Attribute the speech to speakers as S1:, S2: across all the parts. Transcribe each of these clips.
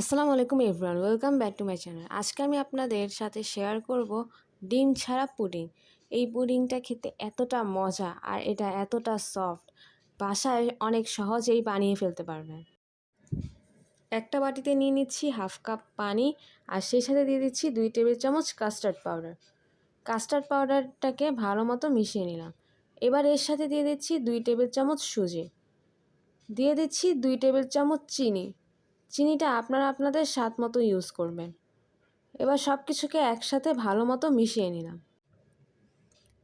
S1: আসসালামু আলাইকুম everyone, welcome back to my channel. আজকে আমি আপনাদের সাথে শেয়ার করব ডিম ছাড়া পুডিং। এই পুডিংটা খেতে এতটা মজা আর এটা এতটা সফট, বাসায় অনেক সহজেই বানিয়ে ফেলতে পারবেন। একটা বাটিতে নিয়ে নিচ্ছি হাফ কাপ পানি আর সেই সাথে দিয়ে দিচ্ছি দুই টেবিল চামচ কাস্টার্ড পাউডার। কাস্টার্ড পাউডারটাকে ভালো মতো মিশিয়ে নিলাম। এবার এর সাথে দিয়ে দিচ্ছি দুই টেবিল চামচ সুজি। দিয়ে দিচ্ছি দুই টেবিল চামচ চিনি। চিনিটা আপনারা আপনাদের স্বাদ মতো ইউজ করবেন। এবার সব কিছুকে একসাথে ভালো মতো মিশিয়ে নিলাম।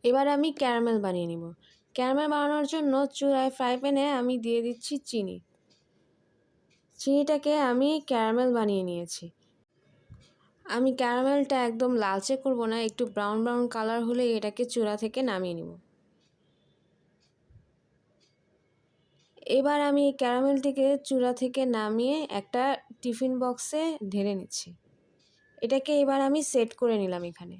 S1: এবার আমি ক্যারামেল বানিয়ে নিব। ক্যারামেল বানানোর জন্য চুলায় ফ্রাই প্যানে আমি দিয়ে দিচ্ছি চিনি। চিনিটাকে আমি ক্যারামেল বানিয়ে নিয়েছি। আমি ক্যারামেলটা একদম লালচে করব না, একটু ব্রাউন ব্রাউন কালার হলে এটাকে চূড়া থেকে নামিয়ে নিব। এবার আমি ক্যারামেলটিকে চূড়া থেকে নামিয়ে একটা টিফিন বক্সে ঢেলে নিচ্ছি। এটাকে এবার আমি সেট করে নিলাম এখানে।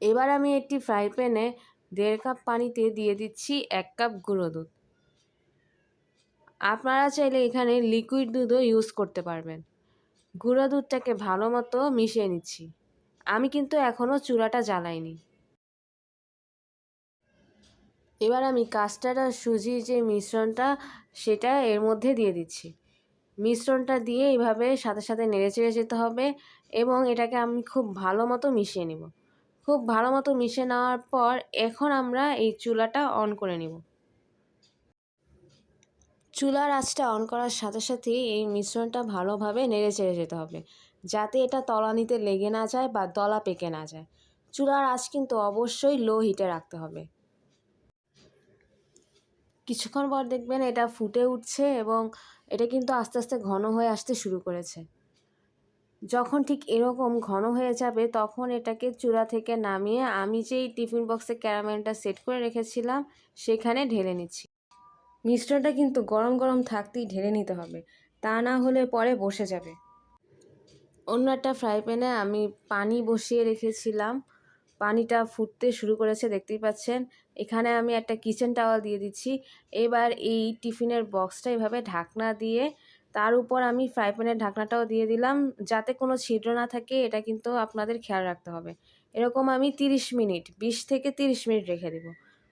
S1: এবার আমি একটি ফ্রাই প্যানে দেড় কাপ পানিতে দিয়ে দিচ্ছি এক কাপ গুঁড়ো দুধ। আপনারা চাইলে এখানে লিকুইড দুধও ইউজ করতে পারবেন। গুঁড়ো দুধটাকে ভালো মতো মিশিয়ে নিচ্ছি। আমি কিন্তু এখনও চূড়াটা জ্বালাইনি। এবার আমি কাস্টার্ড আর সুজির যে মিশ্রণটা, সেটা এর মধ্যে দিয়ে দিচ্ছি। মিশ্রণটা দিয়ে এইভাবে সাথে সাথে নেড়ে চেড়ে যেতে হবে এবং এটাকে আমি খুব ভালো মতো মিশিয়ে নেব। খুব ভালো মতো মিশিয়ে নেওয়ার পর এখন আমরা এই চুলাটা অন করে নেব। চুলার আঁচটা অন করার সাথে সাথেই এই মিশ্রণটা ভালোভাবে নেড়ে চেড়ে যেতে হবে, যাতে এটা তলানিতে লেগে না যায় বা দলা পেকে না যায়। চুলার আঁচ কিন্তু অবশ্যই লো হিটে রাখতে হবে। কিছুক্ষণ পর দেখবেন এটা ফুটে উঠছে এবং এটা কিন্তু আস্তে আস্তে ঘন হয়ে আসতে শুরু করেছে। যখন ঠিক এরকম ঘন হয়ে যাবে তখন এটাকে চূড়া থেকে নামিয়ে আমি যেই টিফিন বক্সে ক্যারামেলটা সেট করে রেখেছিলাম সেখানে ঢেলে নিচ্ছি। মিশ্রণটা কিন্তু গরম গরম থাকতেই ঢেলে নিতে হবে, তা না হলে পরে বসে যাবে। অন্য একটা ফ্রাই প্যানে আমি পানি বসিয়ে রেখেছিলাম। পানিটা ফুটতে শুরু করেছে, দেখতেই পাচ্ছেন। এখানে আমি একটা কিচেন টাওয়াল দিয়ে দিচ্ছি। এবার এই টিফিনের বক্সটা এভাবে ঢাকনা দিয়ে, তার উপর আমি ফ্রাই প্যানের ঢাকনাটাও দিয়ে দিলাম। যাতে কোনো ছিদ্র না থাকে, এটা কিন্তু আপনাদের খেয়াল রাখতে হবে। এরকম আমি 30 মিনিট 20 থেকে 30 মিনিট রেখে দেব।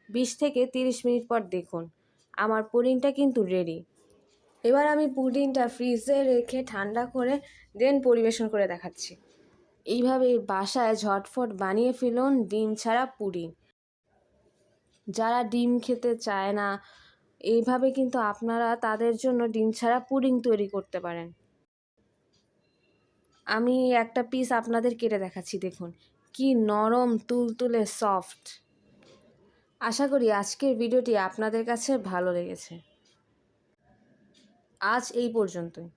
S1: 20 থেকে 30 মিনিট পর দেখুন, আমার পুডিংটা কিন্তু রেডি এবার আমি পুডিংটা ফ্রিজে রেখে ঠান্ডা করে দেন পরিবেশন করে দেখাচ্ছি। এইভাবে বাসায় ঝটফট বানিয়ে ফেলুন ডিম ছাড়া পুডিং যারা ডিম খেতে চায় না, এইভাবে কিন্তু আপনারা তাদের জন্য ডিম ছাড়া পুডিং তৈরি করতে পারেন। আমি একটা পিস আপনাদের কেটে দেখাচ্ছি, দেখুন। কি নরম, তুলতুলে সফট আশা করি আজকের ভিডিওটি আপনাদের কাছে ভালো লেগেছে। আজ এই পর্যন্তই।